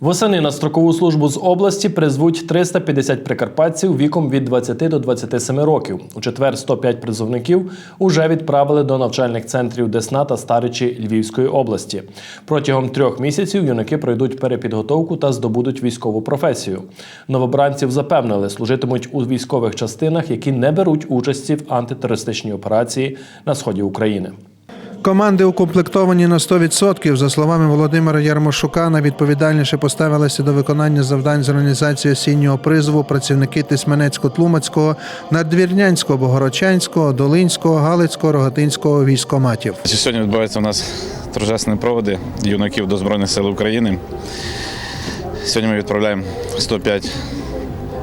Восени на строкову службу з області призвуть 350 прикарпатців віком від 20 до 27 років. У четвер 105 призовників уже відправили до навчальних центрів Десна та Старичі Львівської області. Протягом трьох місяців юнаки пройдуть перепідготовку та здобудуть військову професію. Новобранців запевнили, служитимуть у військових частинах, які не беруть участі в антитерористичній операції на сході України. Команди укомплектовані на 100%. За словами Володимира Ярмошука, найвідповідальніше поставилися до виконання завдань з організації осіннього призову працівники Тисменецько-Тлумацького, Надвірнянського, Богородчанського, Долинського, Галицького, Рогатинського військоматів. Сьогодні відбуваються у нас торжесні проводи юнаків до Збройних сил України. Сьогодні ми відправляємо 105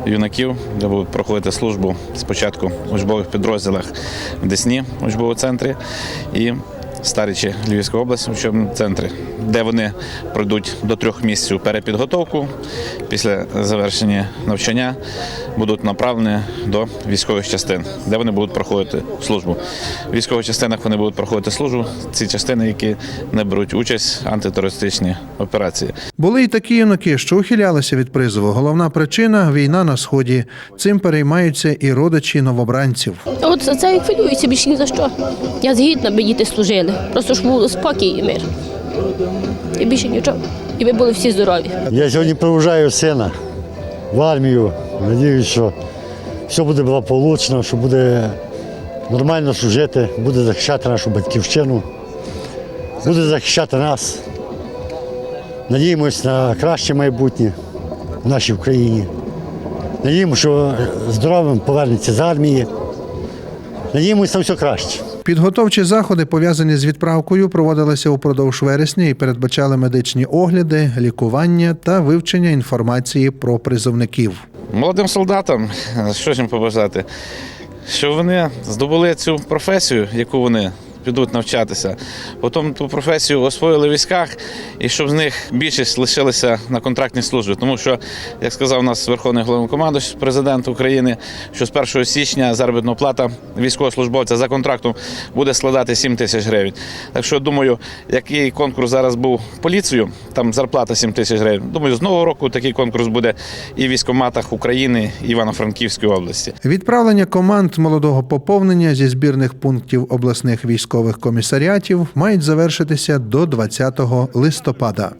юнаків, де будуть проходити службу спочатку в учбових підрозділах в Десні, в учбовому центрі, і Старичі Львівської області в учбовому центрі, де вони пройдуть до трьох місяців перепідготовку. Після завершення навчання будуть направлені до військових частин, де вони будуть проходити службу. В військових частинах вони будуть проходити службу. Ці частини, які не беруть участь в антитерористичній операції. Були й такі юнаки, що ухилялися від призову. Головна причина війна на сході. Цим переймаються і родичі новобранців. От за це і хвилююся більше ні за що. Я згідна, би діти служили. Просто ж був спокій і мир. І більше нічого. І ви були всі здорові. Я сьогодні проважаю сина в армію. Надіюсь, що все буде благополучно, що буде нормально служити, буде захищати нашу батьківщину, буде захищати нас. Надіємось на краще майбутнє в нашій Україні. Надіємося, що здоровим повернеться з армії. Надіємося на все краще. Підготовчі заходи, пов'язані з відправкою, проводилися упродовж вересня і передбачали медичні огляди, лікування та вивчення інформації про призовників. Молодим солдатам, е, що їм побажати, що вони здобули цю професію, яку вони підуть навчатися, потім ту професію освоїли в військах, і щоб з них більшість лишилися на контрактній службі. Тому що, як сказав нас Верховний головнокомандуючий, президент України, що з 1 січня заробітна плата військовослужбовця за контрактом буде складати 7 тисяч гривень. Так що думаю, який конкурс зараз був поліцією, там зарплата 7 тисяч гривень. Думаю, з нового року такий конкурс буде і в військоматах України, і Івано-Франківської області. Відправлення команд молодого поповнення зі збірних пунктів обласних військових комісаріатів мають завершитися до 20 листопада.